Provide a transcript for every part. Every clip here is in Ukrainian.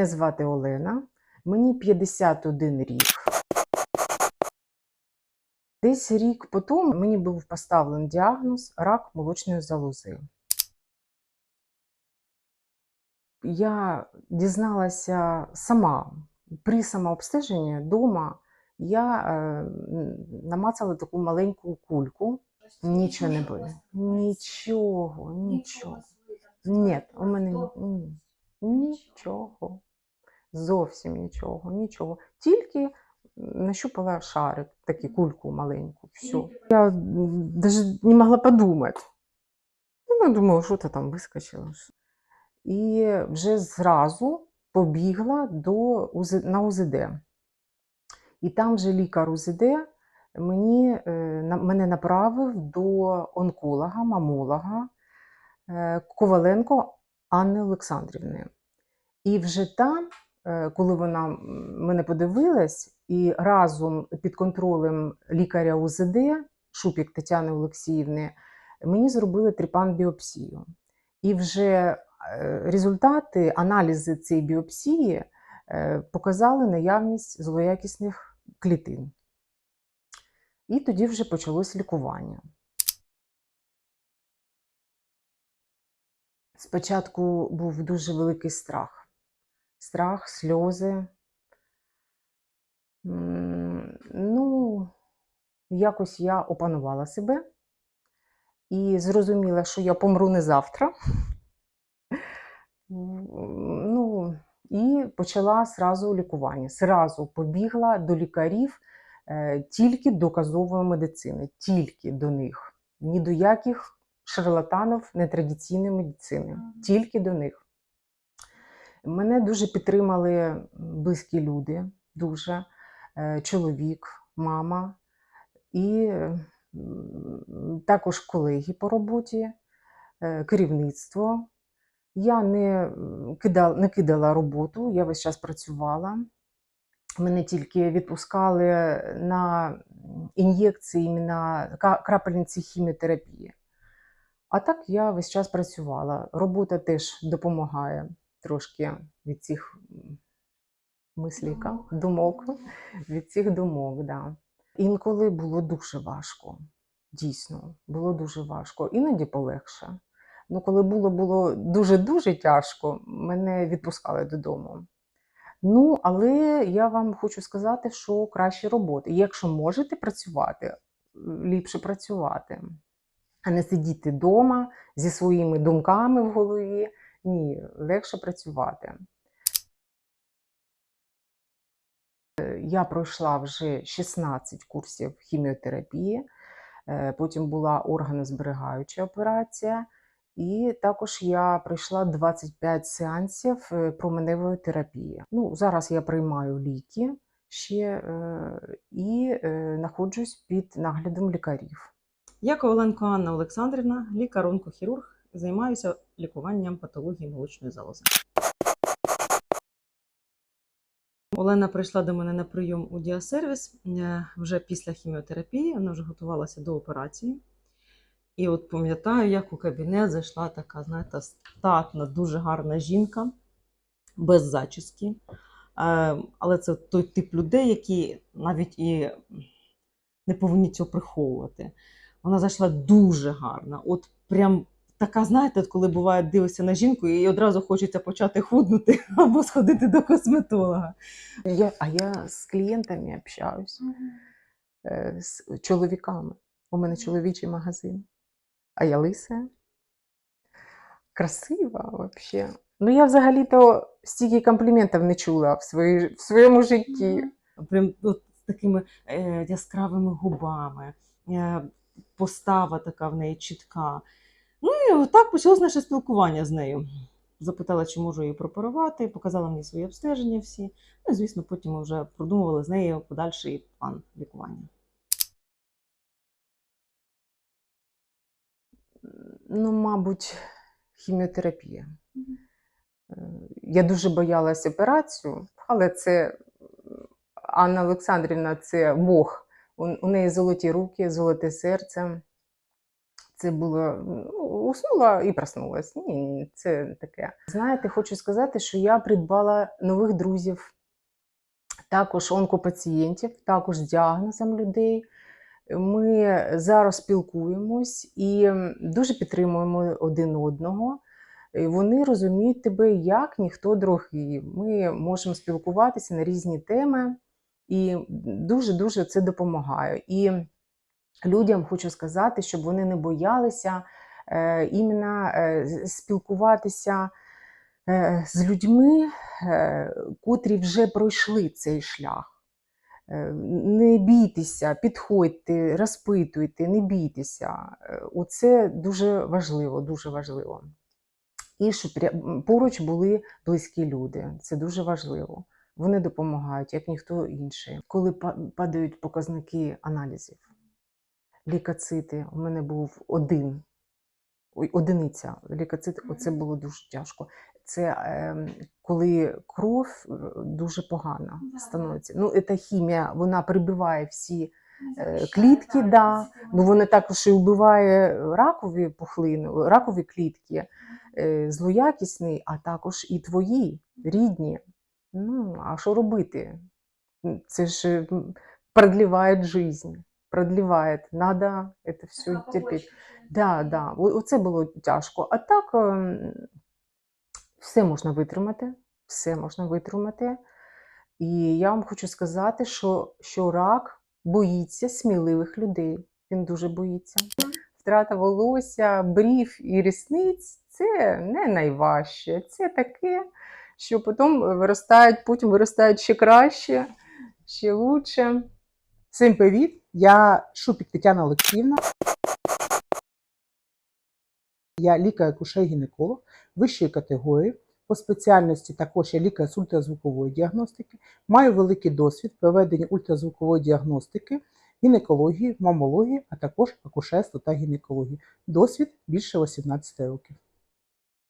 Мене звати Олена, мені 51 рік. Десь рік по тому мені був поставлений діагноз рак молочної залози. Я дізналася сама при самообстеженні вдома. Я е, намацала таку маленьку кульку. Нічого не було. Нічого, нічого. Ні, у мене ні, нічого. Зовсім нічого, нічого. Тільки нащупала шарик, таку кульку маленьку. Все. Я навіть не могла подумати. Ну, я думала, що це там вискочило. І вже зразу побігла до на УЗД. І там вже лікар УЗД мені, е, мене направив до онколога, мамолога е, Коваленко Анни Олександрівни. І вже там, коли вона мене подивилась, і разом під контролем лікаря УЗД, Шупік Тетяни Олексіївни, мені зробили трипан-біопсію. І вже е, результати, аналізи цієї біопсії е, показали наявність злоякісних клітин. І тоді вже почалось лікування. Спочатку був дуже великий страх. Страх, сльози. Ну, якось я опанувала себе і зрозуміла, що я помру не завтра. Ну, і почала сразу лікування. Сразу побігла до лікарів е, тільки доказової медицини, тільки до них. Ні до яких шарлатанів нетрадиційної медицини, тільки до них. Мене дуже підтримали близькі люди, дуже Е, чоловік, мама і також колеги по роботі, е, керівництво. Я не кидала, не кидала роботу, я весь час працювала. Мене тільки відпускали на ін'єкції, на крапельниці хіміотерапії. А так я весь час працювала. Робота теж допомагає трошки від цих м, мисліка, Думок. думок, від цих думок. Да. Інколи було дуже важко. Дійсно, було дуже важко. Іноді полегше. Ну, коли було, було дуже-дуже тяжко, мене відпускали додому. Ну, але я вам хочу сказати, що краще роботи. Якщо можете працювати, ліпше працювати, а не сидіти вдома зі своїми думками в голові. Ні, легше працювати. Е, Я пройшла вже 16 курсів хіміотерапії, е, потім була органозберігаюча операція, і також я пройшла 25 сеансів е, променевої терапії. Ну, зараз я приймаю ліки ще і знаходжусь під наглядом лікарів. Я Коваленко Анна Олександрівна, лікар-онкохірург, займаюся лікуванням патології молочної залози. Олена прийшла до мене на прийом у діасервіс е, вже після хіміотерапії, вона вже готувалася до операції. І от пам'ятаю, як у кабінет зайшла така, знаєте, статна, дуже гарна жінка, без зачіски. Е, Але це той тип людей, які навіть і не повинні цього приховувати. Вона зайшла дуже гарна. От прям така, знаєте, коли буває, дивишся на жінку і одразу хочеться почати худнути або сходити до косметолога. Я, а я з клієнтами общаюсь, е, з чоловіками. У мене чоловічий магазин. А я лиса. Красива взагалі. Ну, я взагалі-то стільки компліментів не чула в, свої, в своєму житті. Прям от з такими е, яскравими губами, е, постава така в неї чітка. Ну і так почалось наше спілкування з нею. Запитала, чи можу її пропорувати, показала мені свої обстеження всі. Ну і, звісно, потім ми вже продумували з нею подальший план лікування. Ну, мабуть, хіміотерапія. Е, Я дуже боялась операцію, але це Анна Олександрівна це Бог. У, у неї золоті руки, золоте серце. Це було ну, уснула і проснулась. Ні, це таке. Знаєте, хочу сказати, що я придбала нових друзів, також онкопацієнтів, також діагнозом людей. Ми зараз спілкуємось і дуже підтримуємо один одного. Вони розуміють тебе як ніхто другий. Ми можемо спілкуватися на різні теми, і дуже-дуже це допомагає. І людям хочу сказати, щоб вони не боялися е, іменно е, спілкуватися е, з людьми, е, котрі вже пройшли цей шлях. Е, Не бійтеся, підходьте, розпитуйте, не бійтеся. Е, Оце дуже важливо, дуже важливо. І щоб поруч були близькі люди. Це дуже важливо. Вони допомагають, як ніхто інший. Коли падають показники аналізів, лікоцити, у мене був один, ой, одиниця лікоцит, оце було дуже тяжко. Це ем, коли кров е, дуже погана становиться. Ну, це хімія, вона прибиває всі е, клітки, да. ну вона також і вбиває ракові пухлини, ракові клітки, е, злоякісний, а також і твої рідні. Ну, а що робити? Це ж м, продлевает продлевает. Надо это все терпеть. Да, да, оце було тяжко. А так все можна витримати, все можна витримати. І я вам хочу сказати, що, що рак боїться сміливих людей. Він дуже боїться. Втрата волосся, брів і рісниць це не найважче. Це таке, що потім виростають, потім виростають ще краще, ще лучше. Всім привіт! Я Шупік Тетяна Олексіївна. Я лікар-акушер-гінеколог вищої категорії. По спеціальності також я лікар з ультразвукової діагностики. Маю великий досвід проведення ультразвукової діагностики, гінекології, мамології, а також акушерства та гінекології. Досвід більше 18 років.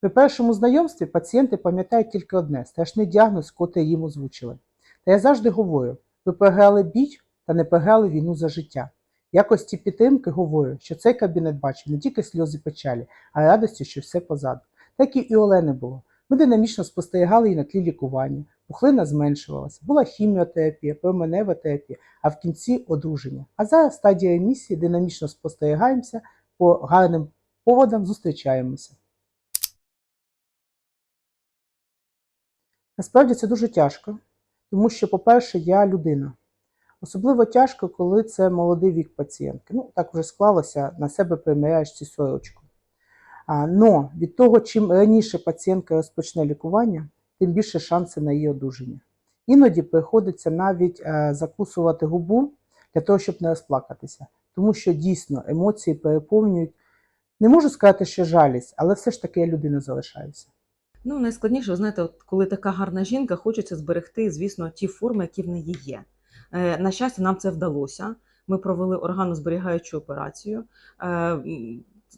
При першому знайомстві пацієнти пам'ятають тільки одне страшний діагноз, котрий їм озвучили. Та я завжди говорю: ви програли бій та не програли війну за життя. Якості підтримки говорю, що цей кабінет бачив не тільки сльози печалі, а й радості, що все позаду. Так і Олени було. Ми динамічно спостерігали її на тлі лікування. Пухлина зменшувалася, була хіміотерапія, променева терапія, а в кінці одруження. А зараз стадія ремісії динамічно спостерігаємося, по гарним поводам зустрічаємося. Насправді це дуже тяжко, тому що, по-перше, я людина. Особливо тяжко, коли це молодий вік пацієнтки. Ну, так вже склалося, на себе приміряєш цю сорочку. А, но від того, чим раніше пацієнтка розпочне лікування, тим більше шанси на її одужання. Іноді приходиться навіть е, закусувати губу для того, щоб не розплакатися, тому що дійсно емоції переповнюють. Не можу сказати, що жалість, але все ж таки я людина залишаюся. Ну, найскладніше, знаєте, от коли така гарна жінка, хочеться зберегти, звісно, ті форми, які в неї є. Е, на щастя, нам це вдалося. Ми провели органозберігаючу операцію, е,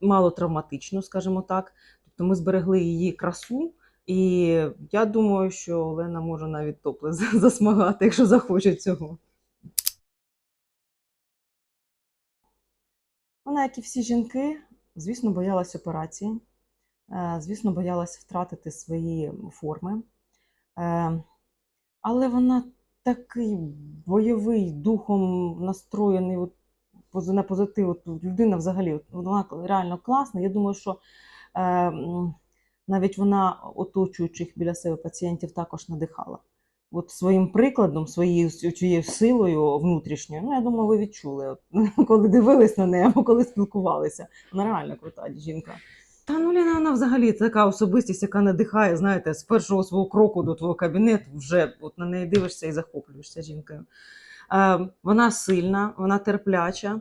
мало травматичну, скажімо так. Тобто ми зберегли її красу, і я думаю, що Олена може навіть топли засмагати, якщо захоче цього. Вона, як і всі жінки, звісно, боялась операції. Е, Звісно, боялася втратити свої форми. Але вона такий бойовий, духом настроєний от, на позитив. От, людина взагалі, от, вона реально класна. Я думаю, що е, навіть вона оточуючих біля себе пацієнтів також надихала. От своїм прикладом, своєю цією силою внутрішньою, ну я думаю, ви відчули, от, коли дивились на неї або коли спілкувалися. Вона реально крута жінка. Та ну Ліна, вона взагалі така особистість, яка надихає, знаєте, з першого свого кроку до твого кабінету вже от на неї дивишся і захоплюєшся жінкою. Е, вона сильна, вона терпляча,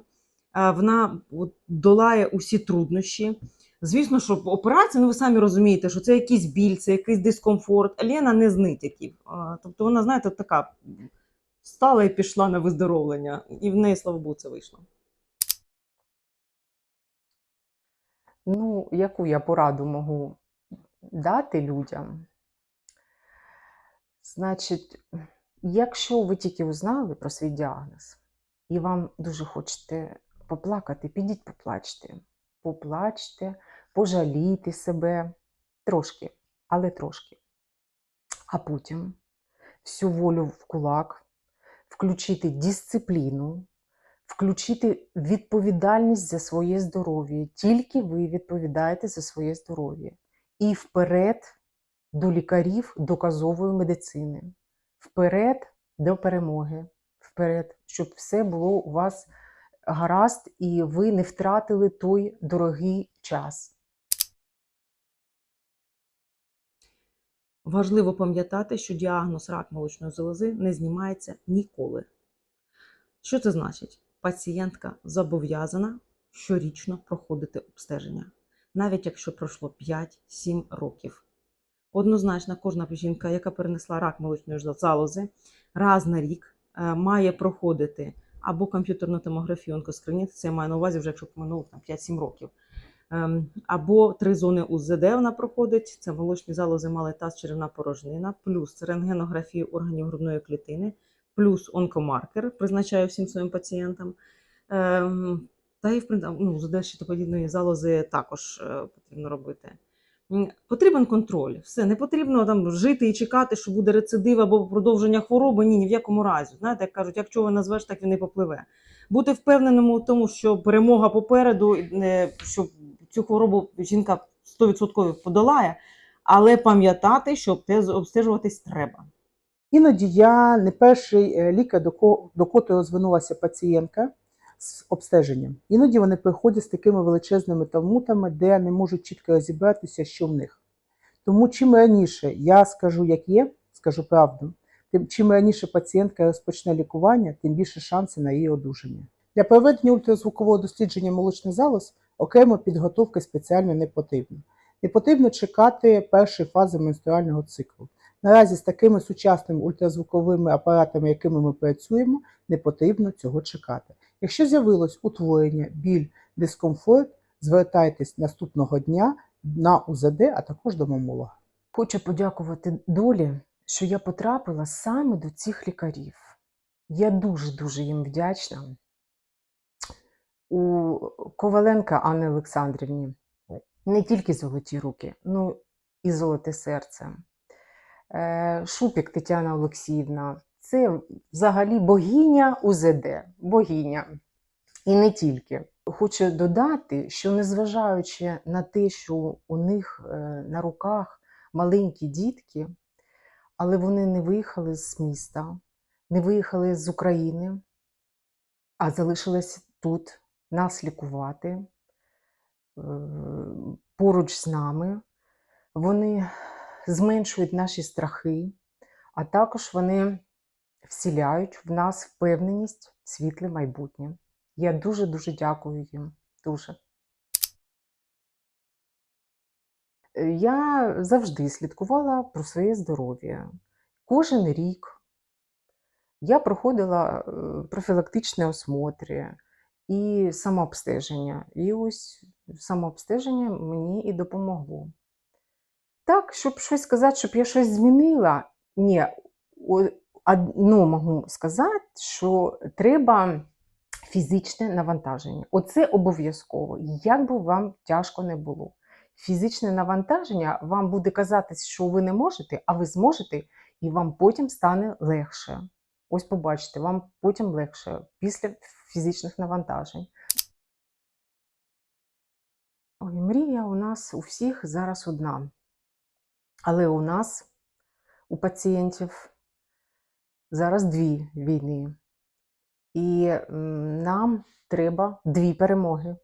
е, вона от, долає усі труднощі. Звісно, що операція, ну ви самі розумієте, що це якийсь біль, це якийсь дискомфорт. Лена не з нитяків. Е, тобто вона, знаєте, така стала і пішла на виздоровлення, і в неї, слава Богу, це вийшло. Ну, яку я пораду можу дати людям? Значить, якщо ви тільки узнали про свій діагноз і вам дуже хочете поплакати, підіть поплачте. поплачте, пожалійте себе трошки, але трошки. А потім всю волю в кулак, включити дисципліну, включити відповідальність за своє здоров'я. Тільки ви відповідаєте за своє здоров'я. І вперед до лікарів доказової медицини. Вперед до перемоги. Вперед, щоб все було у вас гаразд і ви не втратили той дорогий час. Важливо пам'ятати, що діагноз рак молочної залози не знімається ніколи. Що це значить? Пацієнтка зобов'язана щорічно проходити обстеження, навіть якщо пройшло 5-7 років. Однозначно, кожна жінка, яка перенесла рак молочної залози, раз на рік е, має проходити або комп'ютерну томографію онкоскринінг, це я маю на увазі вже якщо минуло там 5-7 років. Ем, Або три зони УЗД вона проходить. Це молочні залози, малий таз, черевна порожнина, плюс рентгенографію органів грудної клітини, плюс онкомаркер, призначаю всім своїм пацієнтам. Ем, Та і в ну, УЗД щитоподібної залози також е, потрібно робити. Потрібен контроль. Все, не потрібно там жити і чекати, що буде рецидив або продовження хвороби. Ні, ні в якому разі. Знаєте, як кажуть, як чого назвеш, так він і попливе. Бути впевненим у тому, що перемога попереду, не- що цю хворобу жінка 100% подолає, але пам'ятати, що обстежуватись треба. Іноді я не перший е, лікар, до, ко- до котрого звернулася пацієнтка з обстеженням. Іноді вони приходять з такими величезними талмутами, де не можуть чітко розібратися, що в них. Тому чим раніше я скажу, як є, скажу правду, тим чим раніше пацієнтка розпочне лікування, тим більше шанси на її одужання. Для проведення ультразвукового дослідження молочних залоз окремо підготовки спеціально не потрібно. Не потрібно чекати першої фази менструального циклу. Наразі з такими сучасними ультразвуковими апаратами, якими ми працюємо, не потрібно цього чекати. Якщо з'явилось утворення, біль, дискомфорт, звертайтесь наступного дня на УЗД, а також до мамолога. Хочу подякувати долі, що я потрапила саме до цих лікарів. Я дуже-дуже їм вдячна. У Коваленка Анни Олександрівні не тільки золоті руки, ну і золоте серце. Е, Шупік Тетяна Олексіївна це взагалі богиня УЗД, богиня. І не тільки. Хочу додати, що незважаючи на те, що у них е, на руках маленькі дітки, але вони не виїхали з міста, не виїхали з України, а залишились тут нас лікувати е, поруч з нами. Вони зменшують наші страхи, а також вони всіляють в нас впевненість в світле майбутнє. Я дуже-дуже дякую їм. Дуже. Я завжди слідкувала про своє здоров'я. Кожен рік я проходила е, профілактичні осмотри і самообстеження. І ось самообстеження мені і допомогло. Так, щоб щось сказати, щоб я щось змінила, ні, одно можу сказати, що треба фізичне навантаження. Оце обов'язково, як би вам тяжко не було. Фізичне навантаження вам буде казатись, що ви не можете, а ви зможете, і вам потім стане легше. Ось побачите, вам потім легше після фізичних навантажень. Ой, мрія у нас у всіх зараз одна. Але у нас, у пацієнтів, зараз дві війни. І нам треба дві перемоги.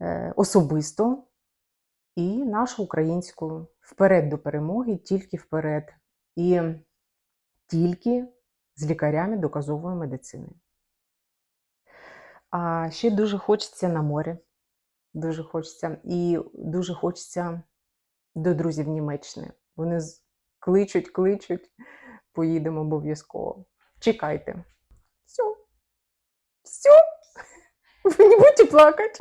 Е, Особисто і нашу українську вперед до перемоги, тільки вперед. І тільки з лікарями доказової медицини. А ще дуже хочеться на море. Дуже хочеться. І дуже хочеться до друзів Німеччини. Вони кличуть, кличуть, поїдемо обов'язково. Чекайте. Все. Все. Ви не будете плакать.